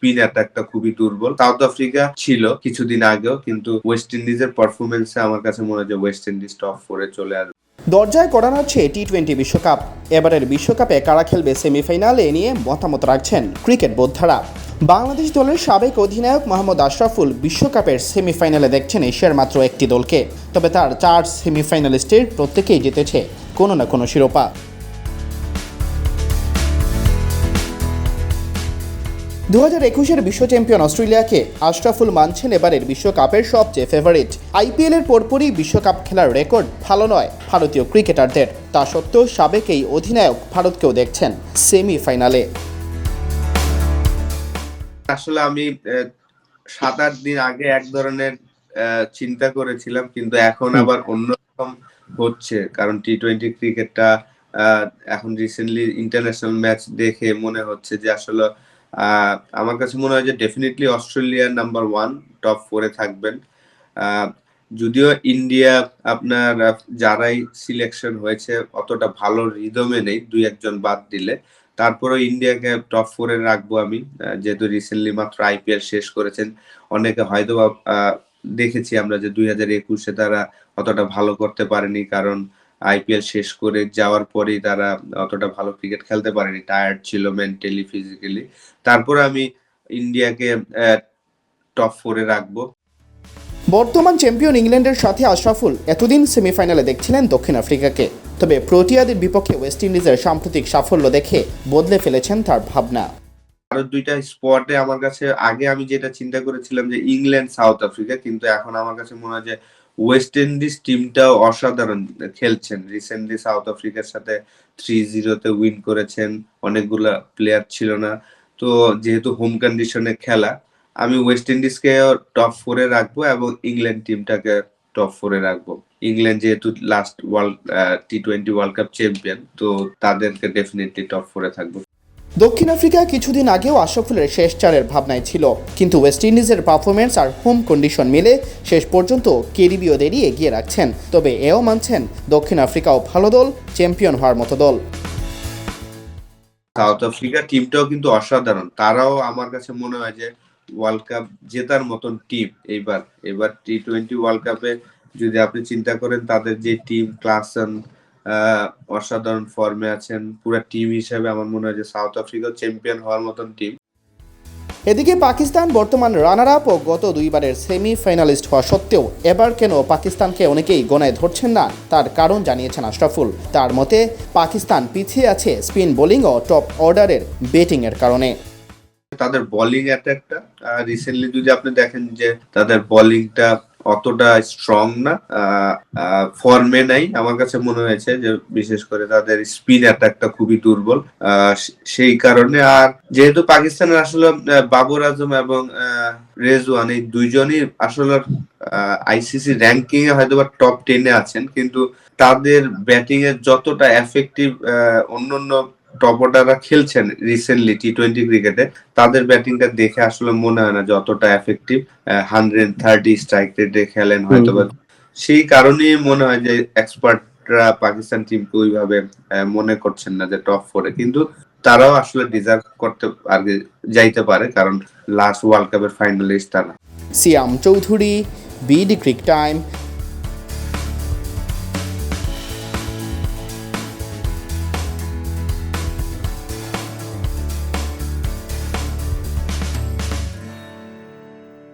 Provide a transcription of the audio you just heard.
Spin অ্যাটাকটা খুবই দুর্বল। South Africa ছিল কিছুদিন আগেও, কিন্তু ওয়েস্ট ইন্ডিজের পারফরমেন্সে আমার কাছে মনে হয় ওয়েস্ট ইন্ডিজ টপ ফোরে চলে আসবে। দরজায় করানো হচ্ছে টি টোয়েন্টি বিশ্বকাপ। এবারের বিশ্বকাপে কারা খেলবে সেমিফাইনালে নিয়ে মতামত রাখছেন ক্রিকেট বোদ্ধারা। বাংলাদেশ দলের সাবেক অধিনায়ক মোহাম্মদ আশরাফুল বিশ্বকাপের সেমিফাইনালে দেখছেন এশিয়ার মাত্র একটি দলকে। তবে তার চার সেমিফাইনালিস্টের প্রত্যেকেই জিতেছে কোনো না কোনো শিরোপা। দু হাজার একুশের বিশ্ব চ্যাম্পিয়ন অস্ট্রেলিয়াকে আশরাফুল মানছেন এবারের বিশ্বকাপের সবচেয়ে ফেভারিট আইপিএল এর পরপরই বিশ্বকাপ খেলার রেকর্ড ভালো নয় ভারতীয় ক্রিকেটারদের তা সত্ত্বেও সাবেক এই অধিনায়ক ভারতকেও দেখছেন সেমিফাইনালে আসলে আমি সাত আট দিন আগে এক ধরনের চিন্তা করেছিলাম কিন্তু এখন আবার অন্যরকম হচ্ছে। কারণ টি টোয়েন্টি ক্রিকেটটা এখন রিসেন্টলি ইন্টারন্যাশনাল ম্যাচ দেখে মনে হচ্ছে যে আসলে আমার কাছে মনে হয় যে definitely Australia number one top ফোরে থাকবেন। যদিও ইন্ডিয়া আপনার যারাই সিলেকশন হয়েছে, অতটা ভালো রিদমে নেই, দুই একজন বাদ দিলে। তারপরে ইন্ডিয়াকে টপ ফোরে রাখব আমি। যেহেতু রিসেন্টলি মাত্র আইপিএল শেষ করেছেন, অনেকে হয়তো দেখেছি আমরা যে দুই হাজার একুশে তারা অতটা ভালো করতে পারেনি, কারণ আইপিএল শেষ করে যাওয়ার পরেই তারা অতটা ভালো ক্রিকেট খেলতে পারেনি। টায়ার্ড ছিল মেন্টালি ফিজিক্যালি তারপরে আমি ইন্ডিয়াকে টপ ফোরে রাখব। বর্তমান চ্যাম্পিয়ন ইংল্যান্ডের সাথে আশরাফুল এতদিন সেমিফাইনালে দেখছিলেন দক্ষিণ আফ্রিকাকে। তবে প্রোটিয়াদের বিপক্ষে ওয়েস্ট ইন্ডিজের সাম্প্রতিক সাফল্য দেখে বদলে ফেলেছেন তার ভাবনা। আরও দুইটা স্পটে আমার কাছে আগে আমি যেটা চিন্তা করেছিলাম যে ইংল্যান্ড সাউথ আফ্রিকা কিন্তু এখন আমার কাছে মনে হয় যে ওয়েস্ট ইন্ডিজ টিমটাও অসাধারণ খেলছেন। রিসেন্টলি সাউথ আফ্রিকার সাথে থ্রি জিরোতে উইন করেছেন। অনেকগুলা প্লেয়ার ছিল না। তো যেহেতু হোম কন্ডিশনে খেলা, আমি ওয়েস্ট ইন্ডিজকে টপ ফোরে রাখব এবং ইংল্যান্ড টিমটাকে টপ ফোরে রাখব। ইংল্যান্ড যেহেতু last world T twenty world cup champion তো তাদেরকে ডেফিনেটলি টপ ফোরে থাকব। দক্ষিণ আফ্রিকা কিছুদিন আগেও আশরাফুলের শেষ চারের ভাবনায় ছিল। কিন্তু ওয়েস্ট ইন্ডিজের পারফরমেন্স আর হোম কন্ডিশন মিলে শেষ পর্যন্ত কেরিবীয়দেরই এগিয়ে রাখছেন। তবে এও মানছেন দক্ষিণ আফ্রিকাও ভালো দল চ্যাম্পিয়ন হওয়ার মতো দল। সাউথ আফ্রিকা টিমটাও কিন্তু অসাধারণ। তারাও আমার কাছে মনে হয় যে ওয়ার্ল্ড কাপ জেতার মতন টিম এইবার, এবার টি টোয়েন্টি ওয়ার্ল্ড কাপে যদি আপনি চিন্তা করেন, তাদের যে টিম ক্লাসন অসাধারণ ফর্মে আছেন। পুরো টিম হিসেবে আমার মনে হয় যে সাউথ আফ্রিকাও চ্যাম্পিয়ন হওয়ার মতন টিম এদিকে পাকিস্তান বর্তমান রানার আপ ও গত দুইবারের সেমি ফাইনালিস্ট হওয়া সত্ত্বেও এবার কেন পাকিস্তানকে অনেকেই গণায় ধরছেন না তার কারণ জানিয়েছেন আশরাফুল। তার মতে পাকিস্তান পিছিয়ে আছে স্পিন বোলিং ও টপ অর্ডারের ব্যাটিংয়ের কারণে। তাদের বোলিং অ্যাটাকটা রিসেন্টলি যদি আপনি দেখেন যে তাদের বোলিংটা অতটা স্ট্রং না। ফর্মে নাই। আমার কাছে মনে হয়েছে যে, বিশেষ করে তাদের স্পিন অ্যাটাকটা খুবই দুর্বল। সেই কারণে আর যেহেতু পাকিস্তানের আসলে বাবর আজম এবং রেজওয়ান এই দুইজনই আসলে আইসিসি র্যাঙ্কিং এ হয়তো বা টপ টেনে আছেন। কিন্তু তাদের ব্যাটিং এর যতটা এফেক্টিভ অন্যান্য টপ অর্ডাররা খেলছেন রিসেন্টলি টি টোয়েন্টি ক্রিকেটে তাদের ব্যাটিংটা দেখে আসলে মনে হয় না যতটা এফেক্টিভ হান্ড্রেড থার্টি স্ট্রাইক রেটে খেলেন হয়তো সেই কারণেই মনে হয় যে এক্সপার্টরা পাকিস্তান টিমকে ওইভাবে মনে করছেন না যে টপ ফোরে কিন্তু তারাও আসলে ডিজার্ভ করতে আগে যাইতে পারে কারণ লাস্ট ওয়ার্ল্ড কাপের ফাইনালিস্ট তারা। Siam Chowdhury BD cric time